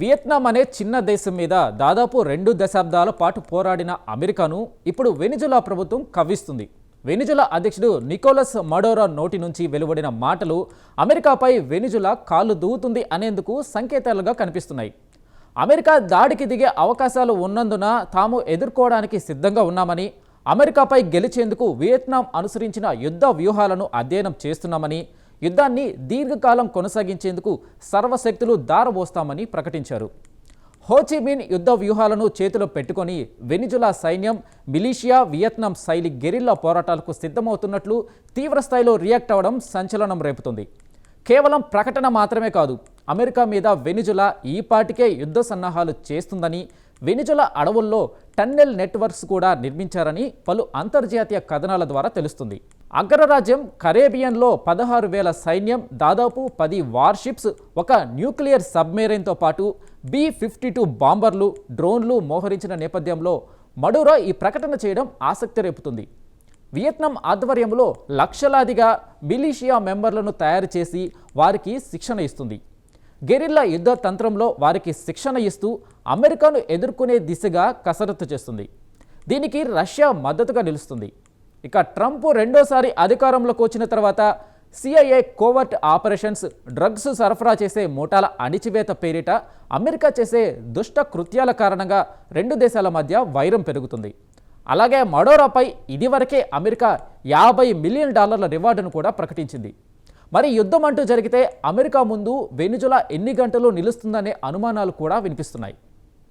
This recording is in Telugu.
వియత్నాం అనే చిన్న దేశం మీద దాదాపు రెండు దశాబ్దాల పాటు పోరాడిన అమెరికాను ఇప్పుడు వెనిజులా ప్రభుత్వం కవ్విస్తుంది. వెనిజులా అధ్యక్షుడు నికోలస్ మడోరా నోటి నుంచి వెలువడిన మాటలు అమెరికాపై వెనిజులా కాళ్ళు దూవుతుంది అనేందుకు సంకేతాలుగా కనిపిస్తున్నాయి. అమెరికా దాడికి దిగే అవకాశాలు ఉన్నందున తాము ఎదుర్కోవడానికి సిద్ధంగా ఉన్నామని అమెరికాపై గెలిచేందుకు వియత్నాం అనుసరించిన యుద్ధ వ్యూహాలను అధ్యయనం చేస్తున్నామని యుద్ధాన్ని దీర్ఘకాలం కొనసాగించేందుకు సర్వశక్తులు దారబోస్తామని ప్రకటించారు. హోచిమిన్ యుద్ధ వ్యూహాలను చేతిలో పెట్టుకొని వెనిజులా సైన్యం మిలీషియా వియత్నాం శైలి గెరిల్లా పోరాటాలకు సిద్ధమవుతున్నట్లు తీవ్రస్థాయిలో రియాక్ట్ అవ్వడం సంచలనం రేపుతుంది. కేవలం ప్రకటన మాత్రమే కాదు అమెరికా మీద వెనిజులా ఈపాటికే యుద్ధ సన్నాహాలు చేస్తుందని వెనిజులా అడవుల్లో టన్నెల్ నెట్వర్క్స్ కూడా నిర్మించారని పలు అంతర్జాతీయ కథనాల ద్వారా తెలుస్తుంది. అగ్రరాజ్యం కరేబియన్లో పదహారు వేల సైన్యం దాదాపు పది వార్షిప్స్ ఒక న్యూక్లియర్ సబ్మెరైన్తో పాటు బి ఫిఫ్టీ టూ బాంబర్లు డ్రోన్లు మోహరించిన నేపథ్యంలో మడూరా ఈ ప్రకటన చేయడం ఆసక్తి రేపుతుంది. వియత్నాం ఆధ్వర్యంలో లక్షలాదిగా మిలీషియా మెంబర్లను తయారు చేసి వారికి శిక్షణ ఇస్తుంది. గెరిల్లా యుద్ధ తంత్రంలో వారికి శిక్షణ ఇస్తూ అమెరికాను ఎదుర్కొనే దిశగా కసరత్తు చేస్తుంది. దీనికి రష్యా మద్దతుగా నిలుస్తుంది. ఇక ట్రంప్ రెండోసారి అధికారంలోకి వచ్చిన తర్వాత సిఐఏ కోవర్ట్ ఆపరేషన్స్ డ్రగ్స్ సరఫరా చేసే మూటాల అణిచివేత పేరిట అమెరికా చేసే దుష్ట కృత్యాల కారణంగా రెండు దేశాల మధ్య వైరం పెరుగుతుంది. అలాగే మడోరాపై ఇదివరకే అమెరికా యాభై మిలియన్ డాలర్ల రివార్డును కూడా ప్రకటించింది. మరి యుద్ధం అంటూ జరిగితే అమెరికా ముందు వెనుజులా ఎన్ని గంటలు నిలుస్తుందనే అనుమానాలు కూడా వినిపిస్తున్నాయి.